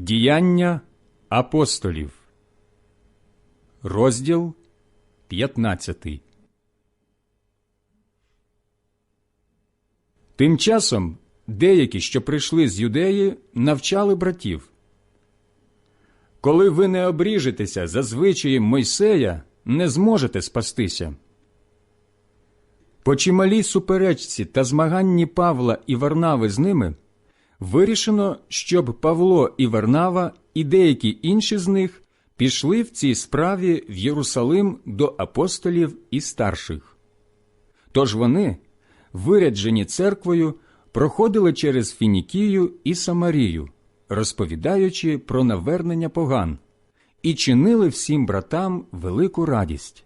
Діяння апостолів, розділ 15. Тим часом деякі, що прийшли з юдеї, навчали братів. Коли ви не обріжетеся за звичаєм Мойсея, не зможете спастися. По чималій суперечці та змаганні Павла і Варнави з ними вирішено, щоб Павло і Варнава і деякі інші з них пішли в цій справі в Єрусалим до апостолів і старших. Тож вони, виряджені церквою, проходили через Фінікію і Самарію, розповідаючи про навернення поган, і чинили всім братам велику радість.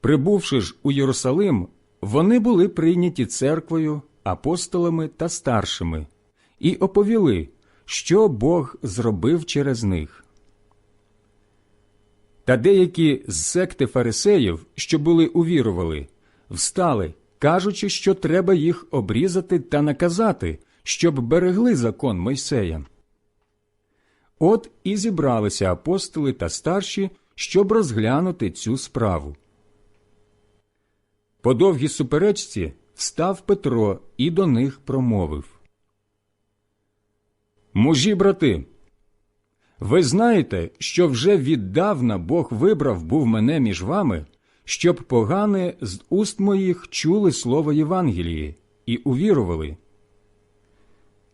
Прибувши ж у Єрусалим, вони були прийняті церквою, апостолами та старшими, і оповіли, що Бог зробив через них. Та деякі з секти фарисеїв, що були увірували, встали, кажучи, що треба їх обрізати та наказати, щоб берегли закон Мойсея. От і зібралися апостоли та старші, щоб розглянути цю справу. По довгій суперечці встав Петро і до них промовив. Мужі, брати, ви знаєте, що вже віддавна Бог вибрав був мене між вами, щоб погане з уст моїх чули слово Євангелії і увірували.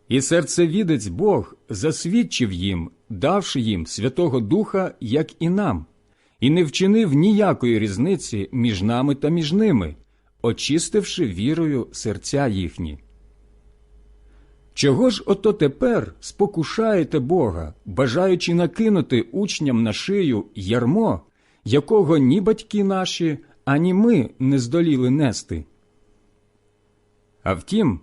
І серцевідець Бог засвідчив їм, давши їм Святого Духа, як і нам, і не вчинив ніякої різниці між нами та між ними, очистивши вірою серця їхні. Чого ж ото тепер спокушаєте Бога, бажаючи накинути учням на шию ярмо, якого ні батьки наші, ані ми не здоліли нести? А втім,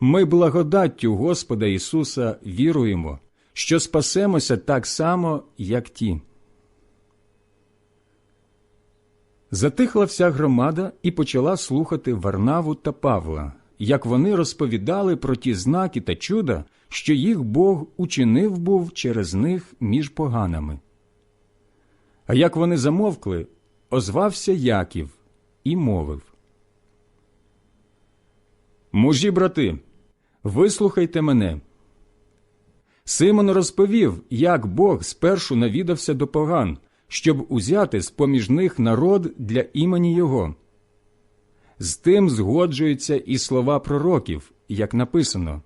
ми благодаттю Господа Ісуса віруємо, що спасемося так само, як ті. Затихла вся громада і почала слухати Варнаву та Павла, як вони розповідали про ті знаки та чуда, що їх Бог учинив був через них між поганами. А як вони замовкли, озвався Яків і мовив Мужі, брати, вислухайте мене. Симон розповів, як Бог спершу навідався до поган, щоб узяти з поміж них народ для імені Його. З тим згоджуються і слова пророків, як написано.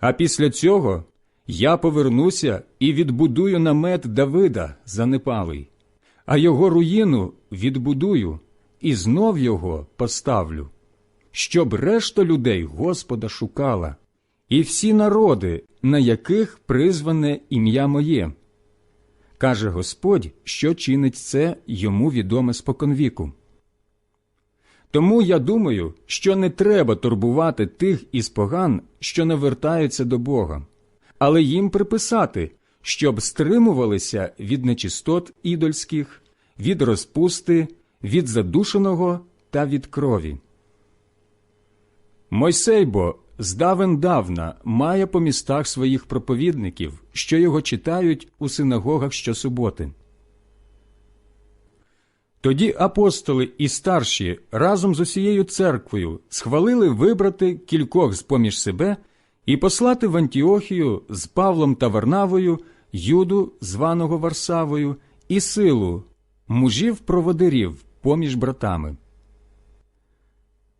А після цього я повернуся і відбудую намет Давида занепалий, а його руїну відбудую і знов його поставлю, щоб решта людей Господа шукала, і всі народи, на яких призване ім'я моє. Каже Господь, що чинить це йому відоме споконвіку. Тому я думаю, що не треба турбувати тих із поган, що не вертаються до Бога, але їм приписати, щоб стримувалися від нечистот ідольських, від розпусти, від задушеного та від крові. Мойсей здавен давна має по містах своїх проповідників, що його читають у синагогах щосуботи. Тоді апостоли і старші разом з усією церквою схвалили вибрати кількох з поміж себе і послати в Антіохію з Павлом та Варнавою, Юду, званого Варсавою, і силу, мужів проводирів поміж братами.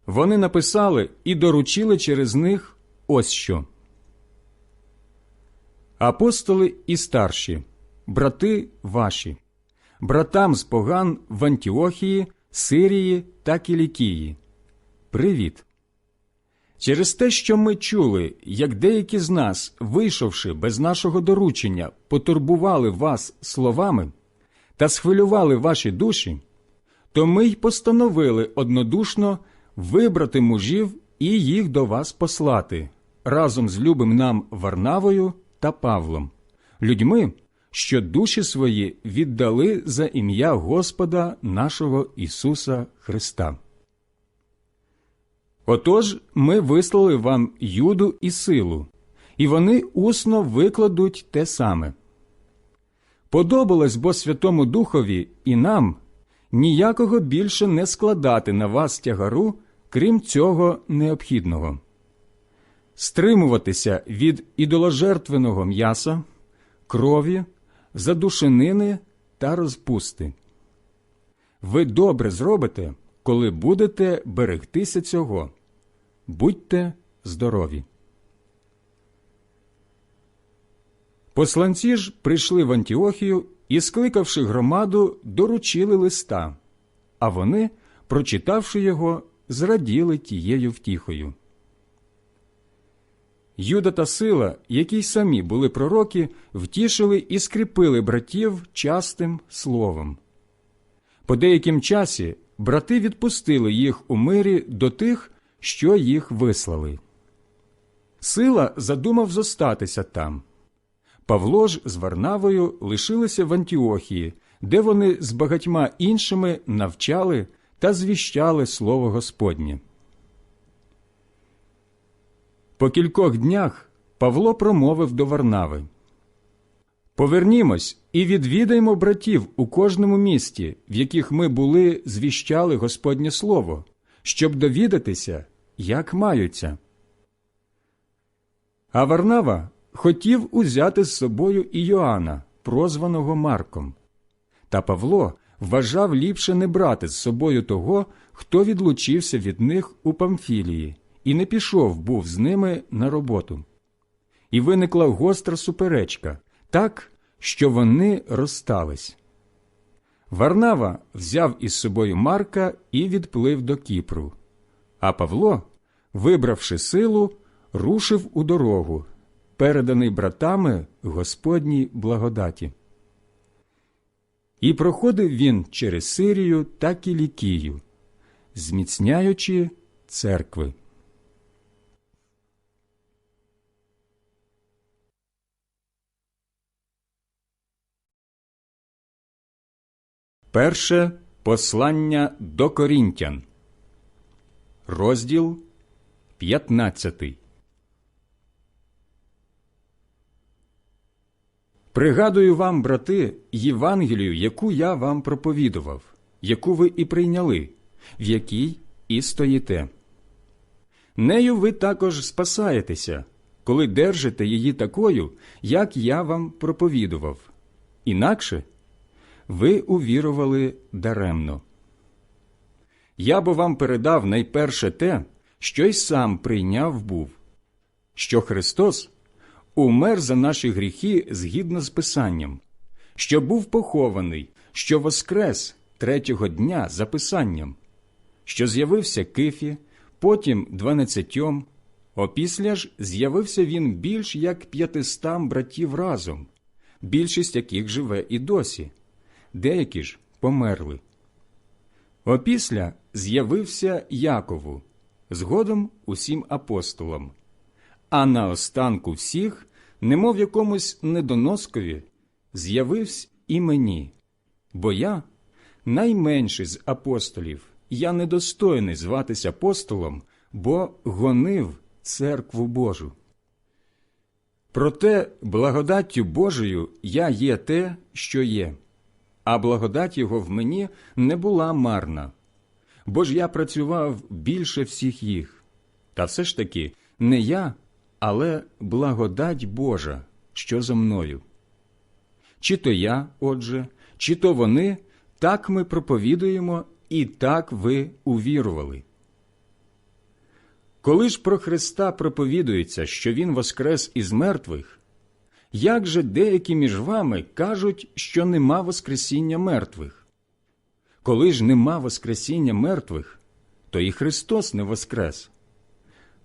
Вони написали і доручили через них ось що. Апостоли і старші, брати ваші, братам з поган в Антіохії, Сирії та Кілікії. Привіт! Через те, що ми чули, як деякі з нас, вийшовши без нашого доручення, потурбували вас словами та схвилювали ваші душі, то ми й постановили однодушно вибрати мужів і їх до вас послати разом з любим нам Варнавою та Павлом, людьми, що душі свої віддали за ім'я Господа нашого Ісуса Христа. Отож ми вислали вам юду і силу, і вони усно викладуть те саме. Подобалось бо Святому Духові і нам ніякого більше не складати на вас тягару, крім цього необхідного стримуватися від ідоложертвеного м'яса, крові, задушенини та розпусти. Ви добре зробите, коли будете берегтися цього. Будьте здорові. Посланці ж прийшли в Антіохію і, скликавши громаду, доручили листа, а вони, прочитавши його, зраділи тією втіхою. Юда та сила, які й самі були пророки, втішили і скріпили братів частим словом. По деяким часі брати відпустили їх у мирі до тих, що їх вислали. Сила задумав зостатися там. Павло ж з Варнавою лишилися в Антіохії, де вони з багатьма іншими навчали та звіщали слово Господнє. По кількох днях Павло промовив до Варнави Повернімось і відвідаймо братів у кожному місті, в яких ми були, звіщали Господнє Слово, щоб довідатися, як маються. А Варнава хотів узяти з собою і Йоанна, прозваного Марком. Та Павло вважав ліпше не брати з собою того, хто відлучився від них у Памфілії і не пішов був з ними на роботу. І виникла гостра суперечка так, що вони розстались. Варнава взяв із собою Марка і відплив до Кіпру, а Павло, вибравши силу, рушив у дорогу, переданий братами Господній благодаті. І проходив він через Сирію та Кілікію, зміцняючи церкви. Перше послання до Корінтян, розділ 15. Пригадую вам, брати, Євангелію, яку я вам проповідував, яку ви і прийняли, в якій і стоїте. Нею ви також спасаєтеся, коли держите її такою, як я вам проповідував. Інакше – ви увірували даремно. Я бо вам передав найперше те, що й сам прийняв був, що Христос умер за наші гріхи згідно з Писанням, що був похований, що воскрес третього дня за Писанням, що з'явився Кифі, потім дванадцятьом, опісля ж з'явився він більш як п'ятистам братів разом, більшість яких живе і досі деякі ж померли. Опісля з'явився Якову, згодом усім апостолам, а на останку всіх, немов якомусь недоноскові, з'явився і мені, бо я найменший з апостолів, я недостойний зватися апостолом, бо гонив церкву Божу. Проте благодаттю Божою я є те, що є а благодать його в мені не була марна. Бо ж я працював більше всіх їх. Та все ж таки не я, але благодать Божа, що зо мною. Чи то я, отже, чи то вони, так ми проповідуємо і так ви увірували. Коли ж про Христа проповідується, що Він воскрес із мертвих, як же деякі між вами кажуть, що нема Воскресіння мертвих? Коли ж нема Воскресіння мертвих, то і Христос не воскрес.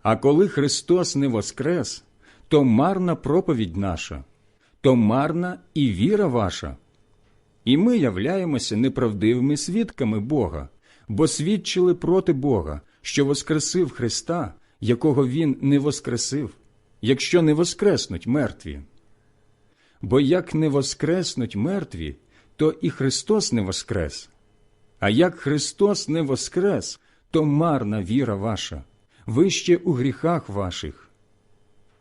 А коли Христос не воскрес, то марна проповідь наша, то марна і віра ваша. І ми являємося неправдивими свідками Бога, бо свідчили проти Бога, що воскресив Христа, якого Він не воскресив, якщо не воскреснуть мертві бо як не воскреснуть мертві, то і Христос не воскрес. А як Христос не воскрес, то марна віра ваша, ви ще у гріхах ваших.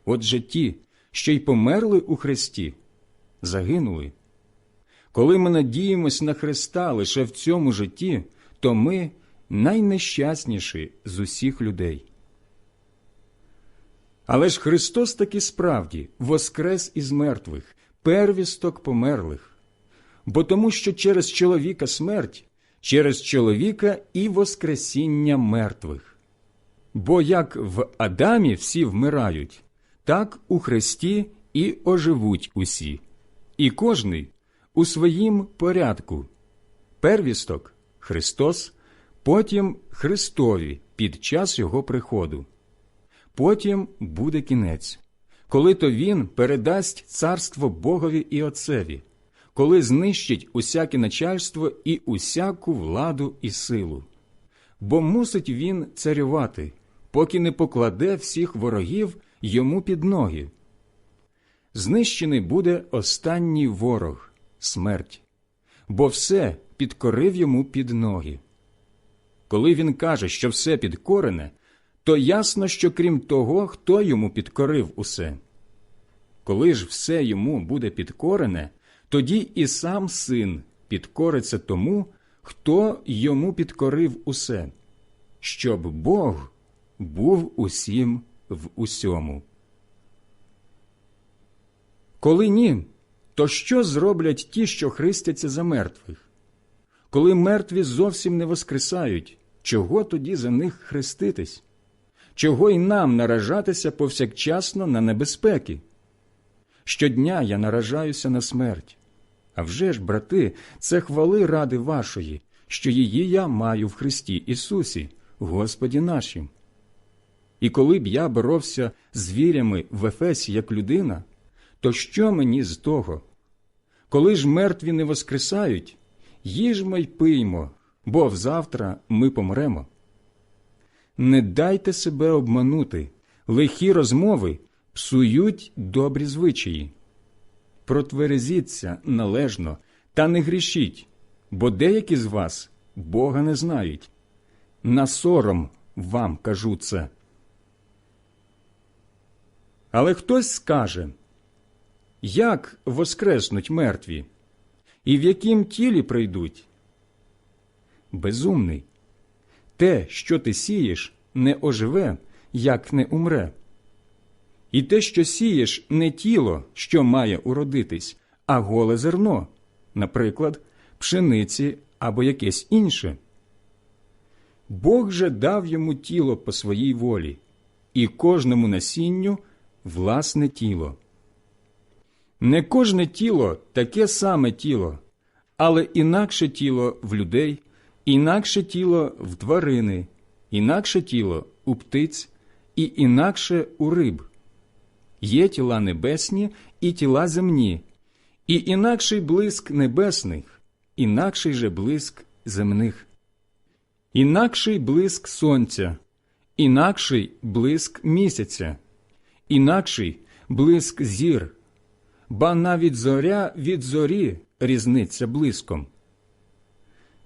Отже, ті, що й померли у Христі, загинули. Коли ми надіємось на Христа лише в цьому житті, то ми найнещасніші з усіх людей. Але ж Христос таки справді воскрес із мертвих, первісток померлих, бо тому, що через чоловіка смерть, через чоловіка і воскресіння мертвих. Бо як в Адамі всі вмирають, так у Христі і оживуть усі, і кожний у своїм порядку. Первісток Христос, потім Христові під час Його приходу. Потім буде кінець, коли то Він передасть царство Богові і Отцеві, коли знищить усяке начальство і усяку владу і силу. Бо мусить він царювати, поки не покладе всіх ворогів йому під ноги. Знищений буде останній ворог смерть, бо все підкорив йому під ноги. Коли він каже, що все підкорене, то ясно, що крім того, хто йому підкорив усе. Коли ж все йому буде підкорене, тоді і сам син підкориться тому, хто йому підкорив усе, щоб Бог був усім в усьому. Коли ні, то що зроблять ті, що христяться за мертвих? Коли мертві зовсім не воскресають, чого тоді за них хреститись? Чого й нам наражатися повсякчасно на небезпеки? Щодня я наражаюся на смерть. А вже ж, брати, це хвали ради вашої, що її я маю в Христі Ісусі, Господі нашим. І коли б я боровся з вірями в Ефесі як людина, то що мені з того? Коли ж мертві не воскресають, їжмо й пиймо, бо взавтра ми помремо. Не дайте себе обманути, лихі розмови псують добрі звичаї. Протверезіться належно та не грішіть, бо деякі з вас Бога не знають. На сором вам кажу це. Але хтось скаже, як воскреснуть мертві, і в яким тілі прийдуть? Безумний. Те, що ти сієш, не оживе, як не умре. І те, що сієш, не тіло, що має уродитись, а голе зерно, наприклад, пшениці або якесь інше. Бог же дав йому тіло по своїй волі, і кожному насінню власне тіло. Не кожне тіло таке саме тіло, але інакше тіло в людей, інакше тіло в тварини, інакше тіло у птиць і інакше у риб. Є тіла небесні і тіла земні, і інакший блиск небесних, інакший же блиск земних, інакший блиск сонця, інакший блиск місяця, інакший блиск зір, ба навіть зоря від зорі різниця блиском.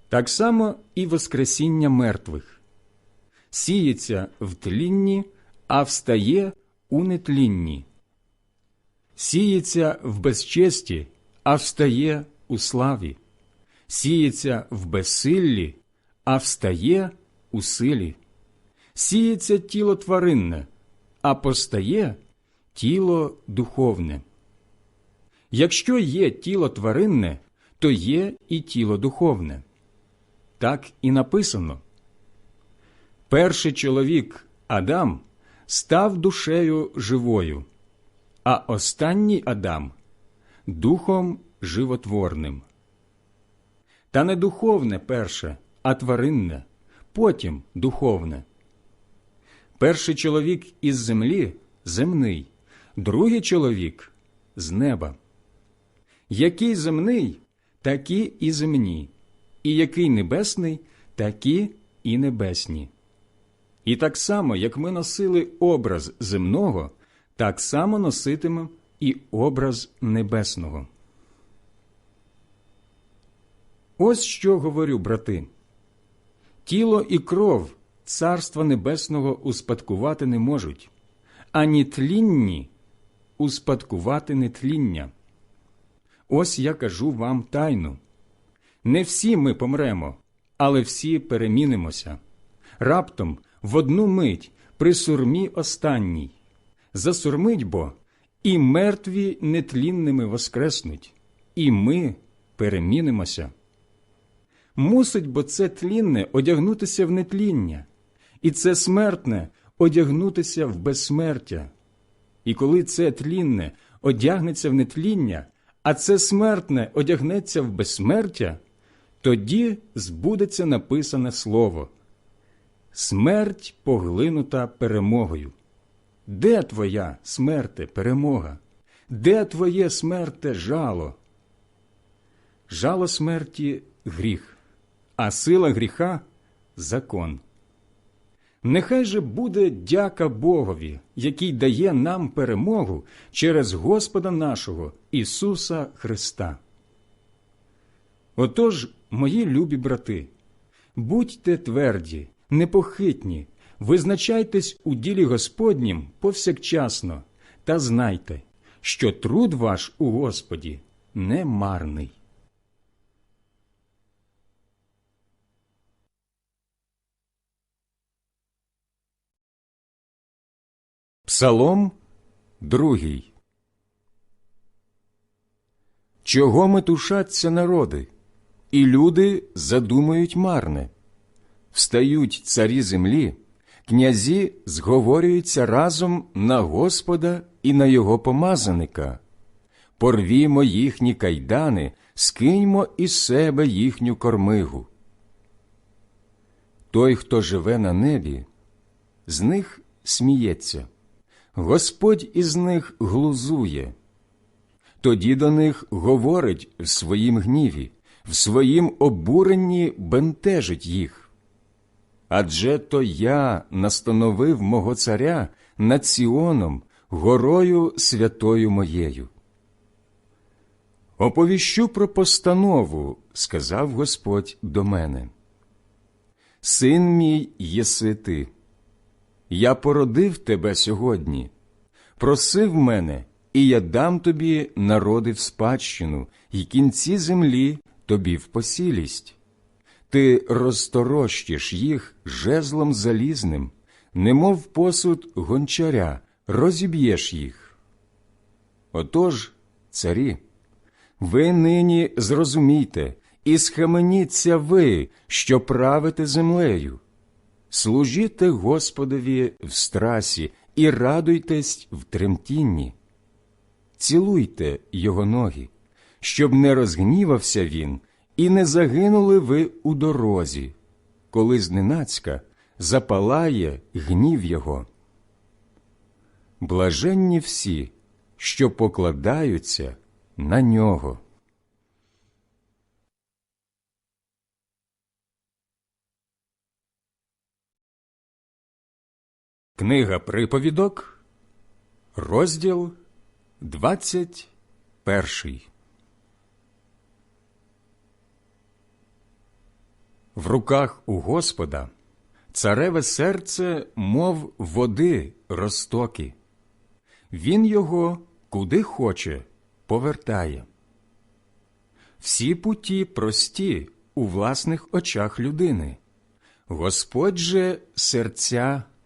Так само і Воскресіння мертвих. Сіється в тлінні, а встає у нетлінні, сіється в безчесті, а встає у славі, сіється в безсиллі, а встає у силі, сіється тіло тваринне, а постає тіло духовне. Якщо є тіло тваринне, то є і тіло духовне. Так і написано. Перший чоловік Адам став душею живою, а останній Адам духом животворним. Та не духовне перше, а тваринне, потім духовне. Перший чоловік із землі земний, другий чоловік з неба. Який земний, такі і земні, і який небесний, такі і небесні. І так само, як ми носили образ земного, так само носитимемо і образ небесного. Ось що говорю, брати. Тіло і кров Царства Небесного успадкувати не можуть, ані тлінні успадкувати нетління. Ось я кажу вам тайну. Не всі ми помремо, але всі перемінимося. Раптом в одну мить при сурмі останній. Засурмить бо, і мертві нетлінними воскреснуть, і ми перемінимося. Мусить бо це тлінне одягнутися в нетління, і це смертне одягнутися в безсмертя. І коли це тлінне одягнеться в нетління, а це смертне одягнеться в безсмертя, тоді збудеться написане слово Смерть поглинута перемогою. Де твоя смерте перемога? Де твоє смерте жало? Жало смерті гріх, а сила гріха закон. Нехай же буде дяка Богові, який дає нам перемогу через Господа нашого Ісуса Христа. Отож, мої любі брати, будьте тверді, непохитні, визначайтесь у ділі Господнім повсякчасно та знайте, що труд ваш у Господі не марний. Псалом другий. Чого метушаться народи, і люди задумають марне? Встають царі землі, князі зговорюються разом на Господа і на його помазаника. Порвімо їхні кайдани, скиньмо із себе їхню кормигу. Той, хто живе на небі, з них сміється. Господь із них глузує. Тоді до них говорить в своїм гніві, в своїм обуренні бентежить їх. Адже то я настановив мого царя над Сіоном, горою святою моєю. Оповіщу про постанову, сказав Господь до мене. Син мій єси ти. Я породив тебе сьогодні, просив мене, і я дам тобі народи в спадщину, і кінці землі тобі в посілість. Ти розторощиш їх жезлом залізним, немов посуд гончаря, розіб'єш їх. Отож, царі, ви нині зрозумійте і схаменіться ви, що правите землею. Служіте Господові в страсі і радуйтесь в тремтінні. Цілуйте його ноги, щоб не розгнівався він і не загинули ви у дорозі, коли зненацька запалає гнів його. Блаженні всі, що покладаються на нього. Книга приповідок, розділ двадцять перший. В руках у Господа цареве серце, мов води розтоки. Він його куди хоче повертає. Всі путі прості у власних очах людини. Господь же серця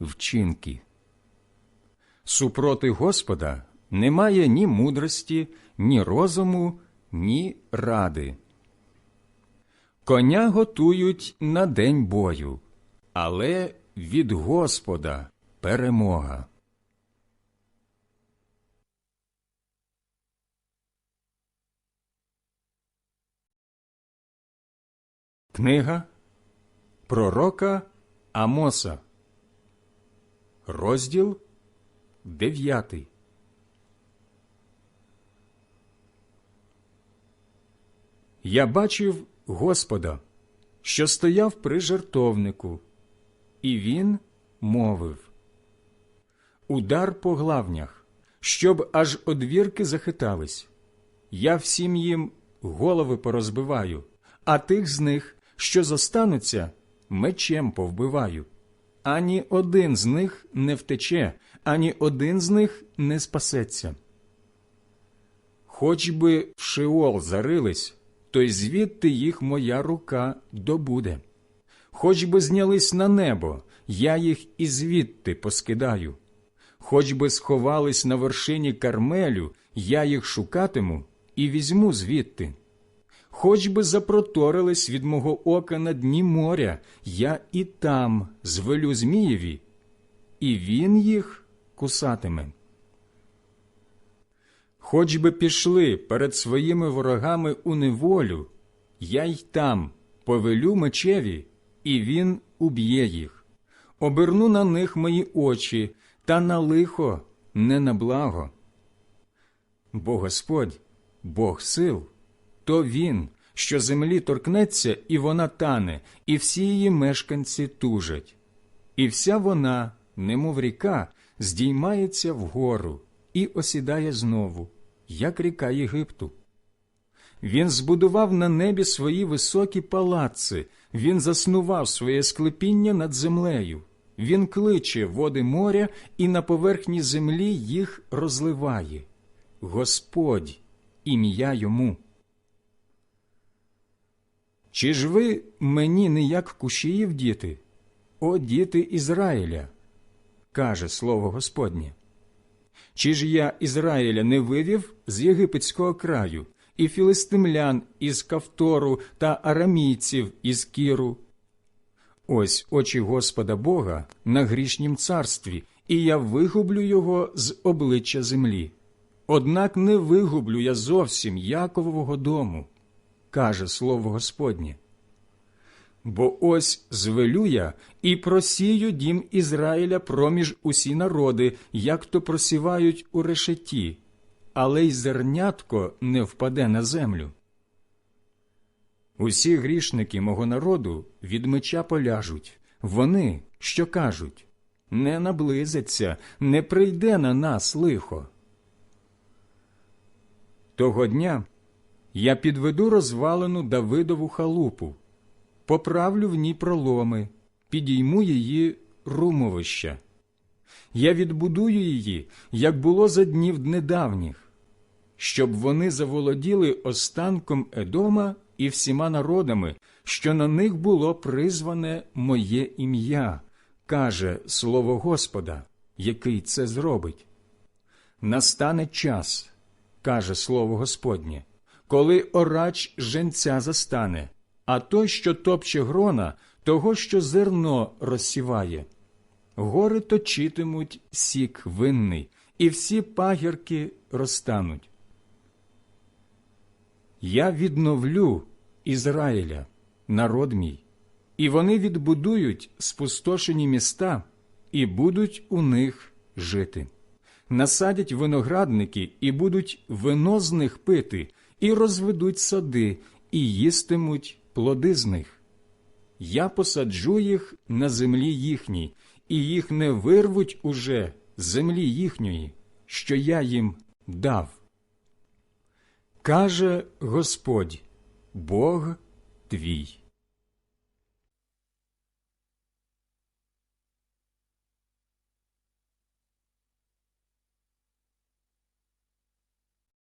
вчинки. Супроти Господа немає ні мудрості, ні розуму, ні ради. Коня готують на день бою, але від Господа перемога. Книга Пророка Амоса, розділ дев'ятий. Я бачив Господа, що стояв при жертовнику, і він мовив Удар по главнях, щоб аж одвірки захитались. Я всім їм голови порозбиваю, а тих з них, що зостануться, мечем повбиваю. Ані один з них не втече, ані один з них не спасеться. Хоч би в Шеол зарились, то й звідти їх моя рука добуде. Хоч би знялись на небо, я їх і звідти поскидаю. Хоч би сховались на вершині Кармелю, я їх шукатиму і візьму звідти. Хоч би запроторились від мого ока на дні моря, я і там звелю Змієві, і він їх кусатиме. Хоч би пішли перед своїми ворогами у неволю, я й там повелю мечеві, і він уб'є їх. Оберну на них мої очі, та на лихо, не на благо. Бо Господь, Бог сил, то Він, що землі торкнеться, і вона тане, і всі її мешканці тужать. І вся вона, немов ріка, здіймається вгору і осідає знову, як ріка Єгипту. Він збудував на небі свої високі палаци, він заснував своє склепіння над землею. Він кличе води моря і на поверхні землі їх розливає. Господь, ім'я йому. Чи ж ви мені не як кушіїв діти, о діти Ізраїля? каже слово Господнє. Чи ж я Ізраїля не вивів з єгипетського краю, і філистимлян із Кавтору та арамійців із Кіру? Ось очі Господа Бога на грішнім царстві, і я вигублю його з обличчя землі. Однак не вигублю я зовсім Яковового дому, каже слово Господнє. Бо ось звелю я і просію дім Ізраїля проміж усі народи, як то просівають у решеті, але й зернятко не впаде на землю. Усі грішники мого народу від меча поляжуть, вони, що кажуть, не наблизиться, не прийде на нас лихо. Того дня я підведу розвалену Давидову халупу, поправлю в ній проломи, підійму її румовища. Я відбудую її, як було за днів недавніх, щоб вони заволоділи останком Едома і всіма народами, що на них було призване моє ім'я, каже слово Господа, який це зробить. Настане час, каже слово Господнє, колиорач женця застане, а той, що топче грона, того, що зерно розсіває. Гори точитимуть сік винний, і всі пагірки розтануть. Я відновлю Ізраїля, народ мій, і вони відбудують спустошені міста і будуть у них жити. Насадять виноградники і будуть вино з них пити, і розведуть сади, і їстимуть плоди з них. Я посаджу їх на землі їхній, і їх не вирвуть уже з землі їхньої, що я їм дав. Каже Господь, Бог твій.